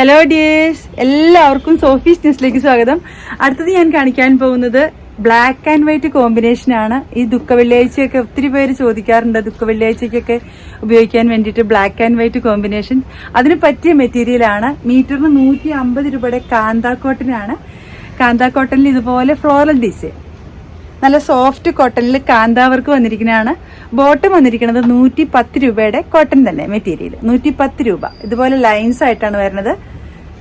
Hello dears എല്ലാവർക്കും Sophie's ന്യൂസിലേക്ക് സ്വാഗതം. അടുത്തത് ഞാൻ കാണിക്കാൻ പോകുന്നത് ബ്ലാക്ക് ആൻഡ് വൈറ്റ് കോമ്പിനേഷൻ ആണ്. ഈ ദുഃഖ വെള്ളിയാഴ്ചയൊക്കെ ഒത്തിരി പേര് ചോദിക്കാറുണ്ട്. ദുഃഖ വെള്ളിയാഴ്ചയ്ക്കൊക്കെ ഉപയോഗിക്കാൻ വേണ്ടിയിട്ട് ബ്ലാക്ക് ആൻഡ് വൈറ്റ് കോമ്പിനേഷൻ അതിന് പറ്റിയ മെറ്റീരിയൽ ആണ്. മീറ്ററിന് നൂറ്റി അമ്പത് രൂപയുടെ കാന്താ കോട്ടനാണ് കാന്താ കോട്ടനിൽ ഇതുപോലെ ഫ്ലോറൽ ഡിസൈൻ നല്ല സോഫ്റ്റ് കോട്ടണിൽ കാന്താവർക്ക് വന്നിരിക്കുന്നതാണ്. ബോട്ടം വന്നിരിക്കുന്നത് നൂറ്റി പത്ത് രൂപയുടെ കോട്ടൺ തന്നെ മെറ്റീരിയൽ നൂറ്റി പത്ത് രൂപ. ഇതുപോലെ ലൈൻസ് ആയിട്ടാണ് വരുന്നത്.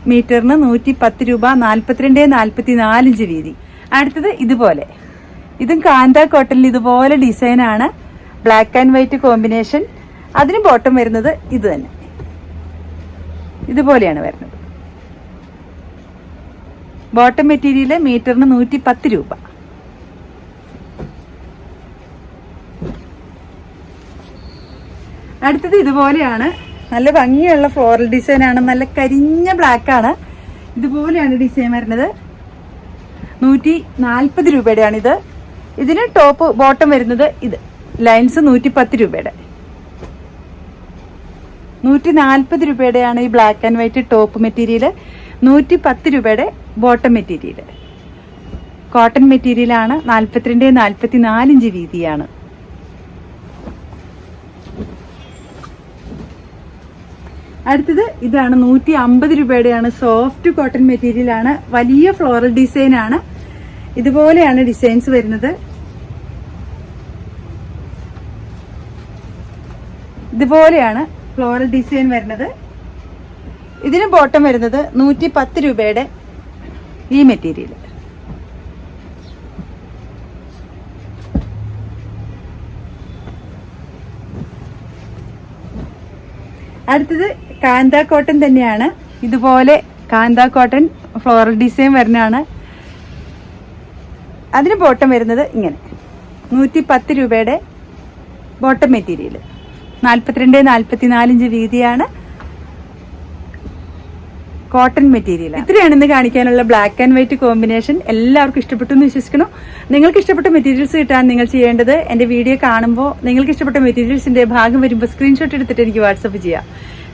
മീറ്ററിന് നൂറ്റി പത്ത് രൂപ നാൽപ്പത്തിരണ്ട് നാൽപ്പത്തി നാലിഞ്ച് വീതി. അടുത്തത് ഇതുപോലെ. ഇതും കാന്ത കോട്ടണിൽ ഇതുപോലെ ഡിസൈനാണ് ബ്ലാക്ക് ആൻഡ് വൈറ്റ് കോമ്പിനേഷൻ അതിന് ബോട്ടം വരുന്നത് ഇത് തന്നെ. ഇതുപോലെയാണ് വരുന്നത്. ബോട്ടം മെറ്റീരിയൽ മീറ്ററിന് നൂറ്റി പത്ത് രൂപ. അടുത്തത് ഇതുപോലെയാണ്. നല്ല ഭംഗിയുള്ള ഫ്ലോറൽ ഡിസൈനാണ് നല്ല കരിഞ്ഞ ബ്ലാക്ക് ആണ്. ഇതുപോലെയാണ് ഡിസൈൻ വരുന്നത്. നൂറ്റി നാൽപ്പത് ഇത്. ഇതിന് ടോപ്പ് ബോട്ടം വരുന്നത് ഇത്. ലൈൻസ് നൂറ്റി പത്ത് രൂപയുടെ. നൂറ്റി നാൽപ്പത് രൂപയുടെയാണ് ഈ black and white top material നൂറ്റി പത്ത് രൂപയുടെ ബോട്ടം മെറ്റീരിയൽ കോട്ടൺ മെറ്റീരിയലാണ് നാൽപ്പത്തിരണ്ട് നാൽപ്പത്തി നാലിഞ്ച് വീതിയാണ്. അടുത്തത് ഇതാണ് നൂറ്റി അമ്പത് രൂപയുടെയാണ് സോഫ്റ്റ് കോട്ടൺ മെറ്റീരിയൽ ആണ്. വലിയ ഫ്ലോറൽ ഡിസൈൻ ആണ്. ഇതുപോലെയാണ് ഡിസൈൻസ് വരുന്നത്. ഇതുപോലെയാണ് ഫ്ലോറൽ ഡിസൈൻ വരുന്നത്. ഇതിന് ബോട്ടം വരുന്നത് നൂറ്റി പത്ത് രൂപയുടെ ഈ മെറ്റീരിയൽ അടുത്തത് കാന്ത കോട്ടൺ തന്നെയാണ്. ഇതുപോലെ കാന്ത കോട്ടൺ ഫ്ലോറൽ ഡിസൈൻ വരുന്നതാണ്. അതിന് ബോട്ടം വരുന്നത് ഇങ്ങനെ. നൂറ്റി പത്ത് രൂപയുടെ ബോട്ടം മെറ്റീരിയൽ നാൽപ്പത്തിരണ്ട് നാൽപ്പത്തി നാലിഞ്ച് വീതിയാണ് കോട്ടൺ മെറ്റീരിയൽ ഇത്രയാണ് ഇന്ന് കാണിക്കാനുള്ള ബ്ലാക്ക് ആൻഡ് വൈറ്റ് കോമ്പിനേഷൻ എല്ലാവർക്കും ഇഷ്ടപ്പെട്ടു എന്ന് വിശ്വസിക്കണം നിങ്ങൾക്ക് ഇഷ്ടപ്പെട്ട മെറ്റീരിയൽസ് കിട്ടാൻ നിങ്ങൾ ചെയ്യേണ്ടത് എന്റെ വീഡിയോ കാണുമ്പോൾ നിങ്ങൾക്ക് ഇഷ്ടപ്പെട്ട മെറ്റീരിയൽസിന്റെ ഭാഗം വരുമ്പോൾ സ്ക്രീൻഷോട്ട് എടുത്തിട്ട് എനിക്ക് വാട്സപ്പ് ചെയ്യാം.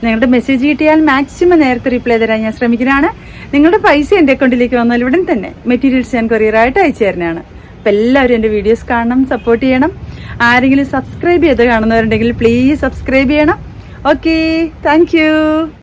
നിങ്ങളുടെ മെസ്സേജ് കിട്ടിയാൽ മാക്സിമം നേരത്തെ റിപ്ലൈ തരാൻ ഞാൻ ശ്രമിക്കുന്നതാണ്. നിങ്ങളുടെ പൈസ എന്റെ അക്കൗണ്ടിലേക്ക് വന്നാൽ ഉടൻ തന്നെ മെറ്റീരിയൽസ് ഞാൻ കൊറിയറായിട്ട് അയച്ചു തരുന്നതാണ്. അപ്പം എല്ലാവരും എന്റെ വീഡിയോസ് കാണണം സപ്പോർട്ട് ചെയ്യണം. ആരെങ്കിലും സബ്സ്ക്രൈബ് ചെയ്ത് കാണുന്നവരുണ്ടെങ്കിൽ പ്ലീസ് സബ്സ്ക്രൈബ് ചെയ്യണം. Okay thank